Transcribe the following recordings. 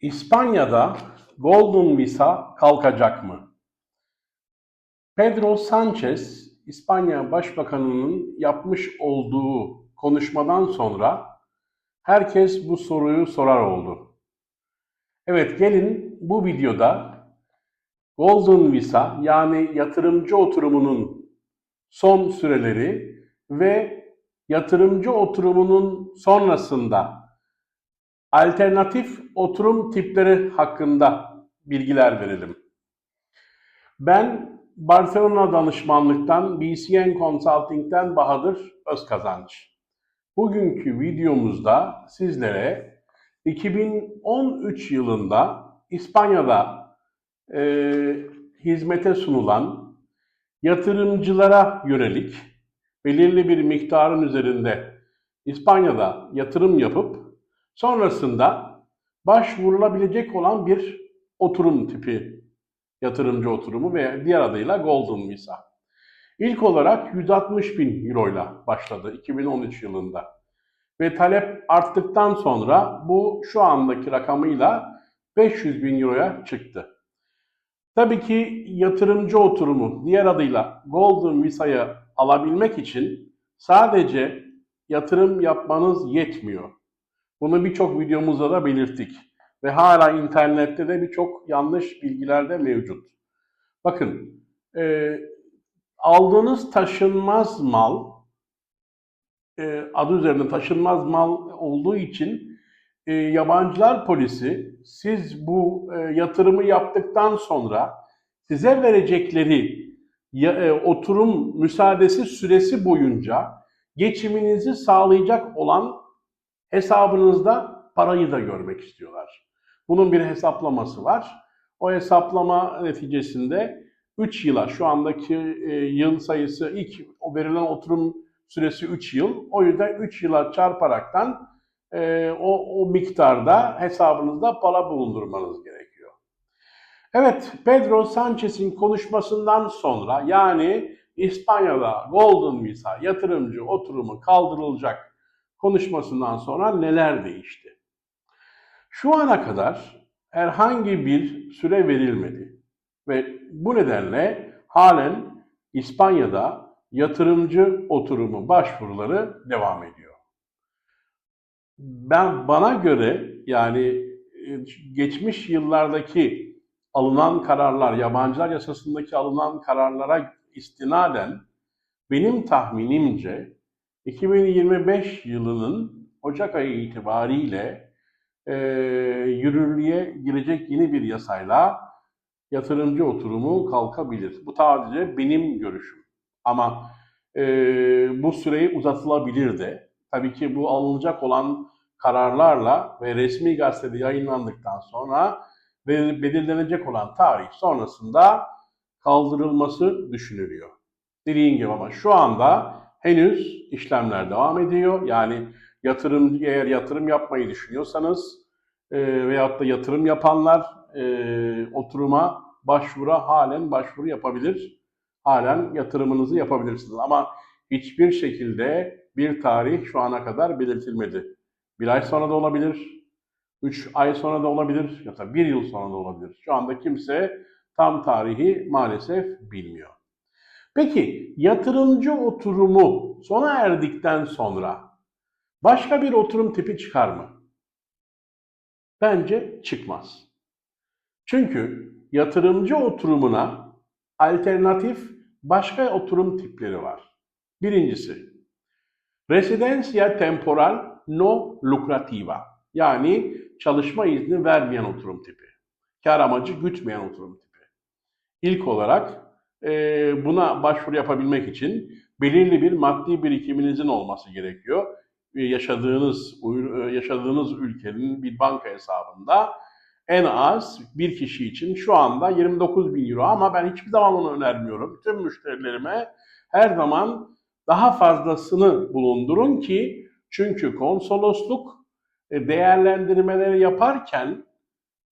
İspanya'da Golden Visa kalkacak mı? Pedro Sanchez, İspanya Başbakanı'nın yapmış olduğu konuşmadan sonra herkes bu soruyu sorar oldu. Evet gelin bu videoda Golden Visa yani yatırımcı oturumunun son süreleri ve yatırımcı oturumunun sonrasında alternatif oturum tipleri hakkında bilgiler verelim. Ben Barcelona danışmanlıktan BCN Consulting'den Bahadır Özkazanç. Bugünkü videomuzda sizlere 2013 yılında İspanya'da e, hizmete sunulan yatırımcılara yönelik belirli bir miktarın üzerinde İspanya'da yatırım yapıp sonrasında başvurulabilecek olan bir oturum tipi yatırımcı oturumu ve diğer adıyla Golden Visa. İlk olarak 160 bin euroyla başladı 2013 yılında. Ve talep arttıktan sonra bu şu andaki rakamıyla 500 bin euroya çıktı. Tabii ki yatırımcı oturumu diğer adıyla Golden Visa'yı alabilmek için sadece yatırım yapmanız yetmiyor. Bunu birçok videomuzda da belirttik. Ve hala internette de birçok yanlış bilgiler de mevcut. Bakın, e, aldığınız taşınmaz mal, e, adı üzerinde taşınmaz mal olduğu için e, yabancılar polisi siz bu e, yatırımı yaptıktan sonra size verecekleri ya, e, oturum müsaadesi süresi boyunca geçiminizi sağlayacak olan hesabınızda parayı da görmek istiyorlar. Bunun bir hesaplaması var. O hesaplama neticesinde 3 yıla şu andaki e, yıl sayısı ilk o verilen oturum süresi 3 yıl. O yüzden 3 yıla çarparaktan e, o, o miktarda hesabınızda para bulundurmanız gerekiyor. Evet, Pedro Sanchez'in konuşmasından sonra yani İspanya'da Golden Visa yatırımcı oturumu kaldırılacak konuşmasından sonra neler değişti? Şu ana kadar herhangi bir süre verilmedi ve bu nedenle halen İspanya'da yatırımcı oturumu başvuruları devam ediyor. Ben bana göre yani e, geçmiş yıllardaki alınan kararlar, yabancılar yasasındaki alınan kararlara istinaden benim tahminimce 2025 yılının Ocak ayı itibariyle e, yürürlüğe girecek yeni bir yasayla yatırımcı oturumu kalkabilir. Bu sadece benim görüşüm. Ama e, bu süreyi uzatılabilir de. Tabii ki bu alınacak olan kararlarla ve resmi gazetede yayınlandıktan sonra belirlenecek olan tarih sonrasında kaldırılması düşünülüyor. Dediğim gibi ama şu anda henüz işlemler devam ediyor. Yani yatırım eğer yatırım yapmayı düşünüyorsanız e, veyahut da yatırım yapanlar e, oturuma başvura halen başvuru yapabilir. Halen yatırımınızı yapabilirsiniz. Ama hiçbir şekilde bir tarih şu ana kadar belirtilmedi. Bir ay sonra da olabilir, üç ay sonra da olabilir ya da bir yıl sonra da olabilir. Şu anda kimse tam tarihi maalesef bilmiyor. Peki yatırımcı oturumu sona erdikten sonra başka bir oturum tipi çıkar mı? Bence çıkmaz. Çünkü yatırımcı oturumuna alternatif başka oturum tipleri var. Birincisi, residencia temporal no lucrativa yani çalışma izni vermeyen oturum tipi. Kar amacı gütmeyen oturum tipi. İlk olarak buna başvuru yapabilmek için belirli bir maddi birikiminizin olması gerekiyor. E, yaşadığınız e, yaşadığınız ülkenin bir banka hesabında en az bir kişi için şu anda 29 bin euro ama ben hiçbir zaman onu önermiyorum. Bütün müşterilerime her zaman daha fazlasını bulundurun ki çünkü konsolosluk e, değerlendirmeleri yaparken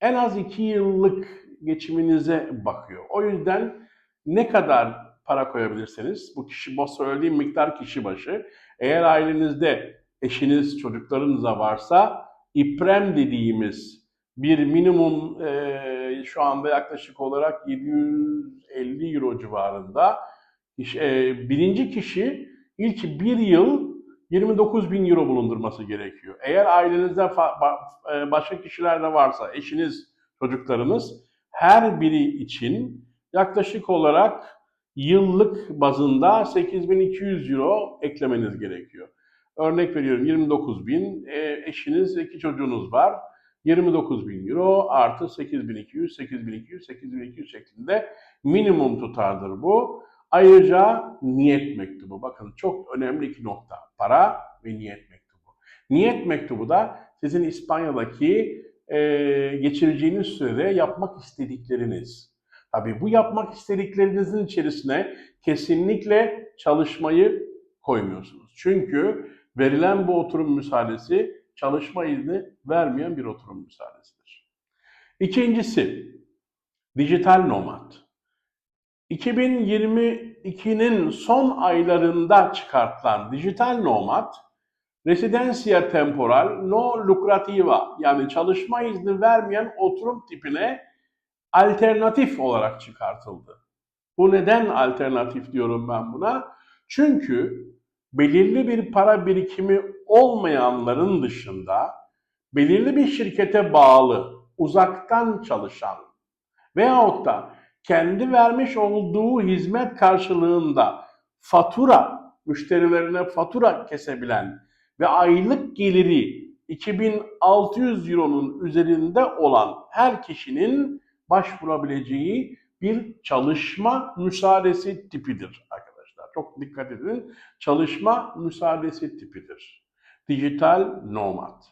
en az 2 yıllık geçiminize bakıyor. O yüzden ne kadar para koyabilirseniz bu kişi bu söylediğim miktar kişi başı eğer ailenizde eşiniz çocuklarınıza varsa İPREM dediğimiz bir minimum e, şu anda yaklaşık olarak 750 euro civarında. E, birinci kişi ilk bir yıl 29 bin euro bulundurması gerekiyor. Eğer ailenizde e, başka kişiler de varsa, eşiniz, çocuklarınız her biri için yaklaşık olarak yıllık bazında 8200 euro eklemeniz gerekiyor. Örnek veriyorum 29 bin, e, eşiniz, iki çocuğunuz var. 29 bin euro artı 8200, 8200, 8200 şeklinde minimum tutardır bu. Ayrıca niyet mektubu. Bakın çok önemli iki nokta. Para ve niyet mektubu. Niyet mektubu da sizin İspanya'daki e, geçireceğiniz sürede yapmak istedikleriniz. Tabii bu yapmak istediklerinizin içerisine kesinlikle çalışmayı koymuyorsunuz. Çünkü verilen bu oturum müsaadesi çalışma izni vermeyen bir oturum müsaadesidir. İkincisi, dijital nomad. 2022'nin son aylarında çıkartılan dijital nomad, residencia temporal no lucrativa yani çalışma izni vermeyen oturum tipine alternatif olarak çıkartıldı. Bu neden alternatif diyorum ben buna? Çünkü belirli bir para birikimi olmayanların dışında belirli bir şirkete bağlı, uzaktan çalışan veyahut da kendi vermiş olduğu hizmet karşılığında fatura, müşterilerine fatura kesebilen ve aylık geliri 2600 euronun üzerinde olan her kişinin başvurabileceği bir çalışma müsaadesi tipidir arkadaşlar. Çok dikkat edin. Çalışma müsaadesi tipidir. Dijital nomad.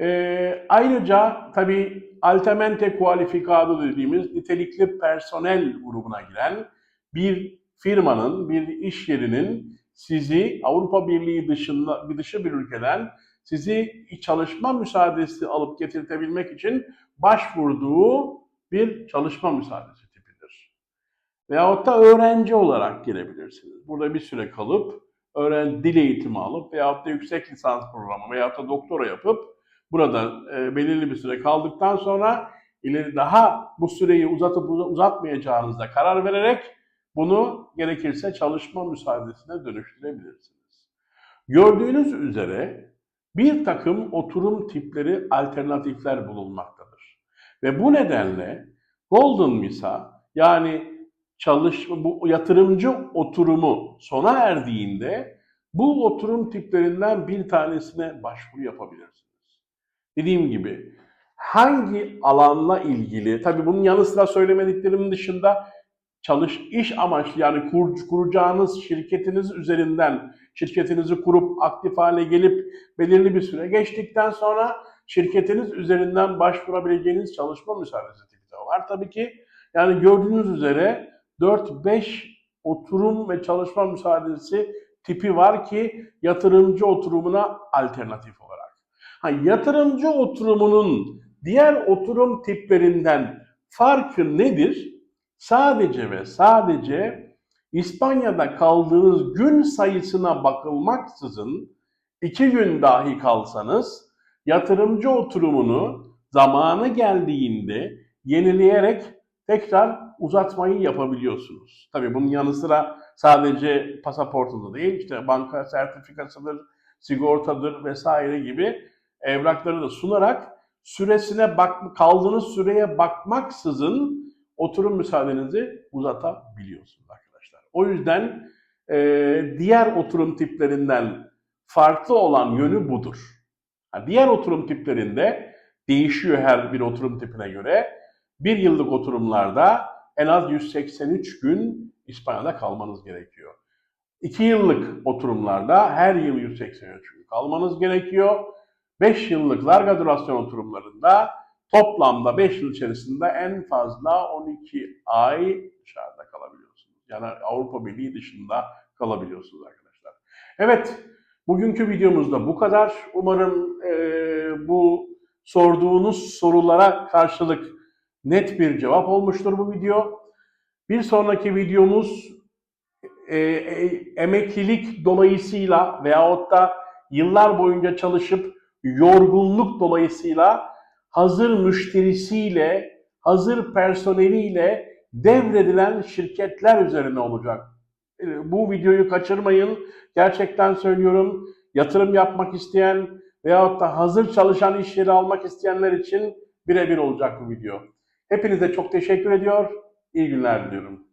Ee, ayrıca tabii altamente qualificado dediğimiz nitelikli personel grubuna giren bir firmanın, bir iş yerinin sizi Avrupa Birliği dışında bir dışı bir ülkeden sizi çalışma müsaadesi alıp getirtebilmek için başvurduğu bir çalışma müsaadesi tipidir. Veyahut da öğrenci olarak gelebilirsiniz. Burada bir süre kalıp öğren dil eğitimi alıp veyahut da yüksek lisans programı veyahut da doktora yapıp burada e, belirli bir süre kaldıktan sonra ileri daha bu süreyi uzatıp uzatmayacağınızda karar vererek bunu gerekirse çalışma müsaadesine dönüştürebilirsiniz. Gördüğünüz üzere bir takım oturum tipleri alternatifler bulunmaktadır. Ve bu nedenle Golden Visa yani çalışma bu yatırımcı oturumu sona erdiğinde bu oturum tiplerinden bir tanesine başvuru yapabilirsiniz. Dediğim gibi hangi alanla ilgili tabii bunun yanı sıra söylemediklerimin dışında çalış iş amaçlı yani kur, kuracağınız şirketiniz üzerinden şirketinizi kurup aktif hale gelip belirli bir süre geçtikten sonra şirketiniz üzerinden başvurabileceğiniz çalışma müsaadesi tipi de var. Tabii ki yani gördüğünüz üzere 4-5 oturum ve çalışma müsaadesi tipi var ki yatırımcı oturumuna alternatif olarak. Ha, yatırımcı oturumunun diğer oturum tiplerinden farkı nedir? Sadece ve sadece İspanya'da kaldığınız gün sayısına bakılmaksızın iki gün dahi kalsanız yatırımcı oturumunu zamanı geldiğinde yenileyerek tekrar uzatmayı yapabiliyorsunuz. Tabii bunun yanı sıra sadece pasaportunuz değil, işte banka sertifikasıdır, sigortadır vesaire gibi evrakları da sunarak süresine bak kaldığınız süreye bakmaksızın oturum müsaadenizi uzatabiliyorsunuz arkadaşlar. O yüzden e, diğer oturum tiplerinden farklı olan yönü budur. Diğer oturum tiplerinde değişiyor her bir oturum tipine göre. Bir yıllık oturumlarda en az 183 gün İspanya'da kalmanız gerekiyor. İki yıllık oturumlarda her yıl 183 gün kalmanız gerekiyor. 5 yıllık larga durasyon oturumlarında toplamda 5 yıl içerisinde en fazla 12 ay dışarıda kalabiliyorsunuz. Yani Avrupa Birliği dışında kalabiliyorsunuz arkadaşlar. Evet, bugünkü videomuzda bu kadar. Umarım e, bu sorduğunuz sorulara karşılık net bir cevap olmuştur bu video. Bir sonraki videomuz e, e, emeklilik dolayısıyla veyahut da yıllar boyunca çalışıp yorgunluk dolayısıyla hazır müşterisiyle, hazır personeliyle devredilen şirketler üzerine olacak. E, Bu videoyu kaçırmayın. Gerçekten söylüyorum. Yatırım yapmak isteyen veyahut da hazır çalışan iş yeri almak isteyenler için birebir olacak bu video. Hepinize çok teşekkür ediyor. İyi günler diliyorum.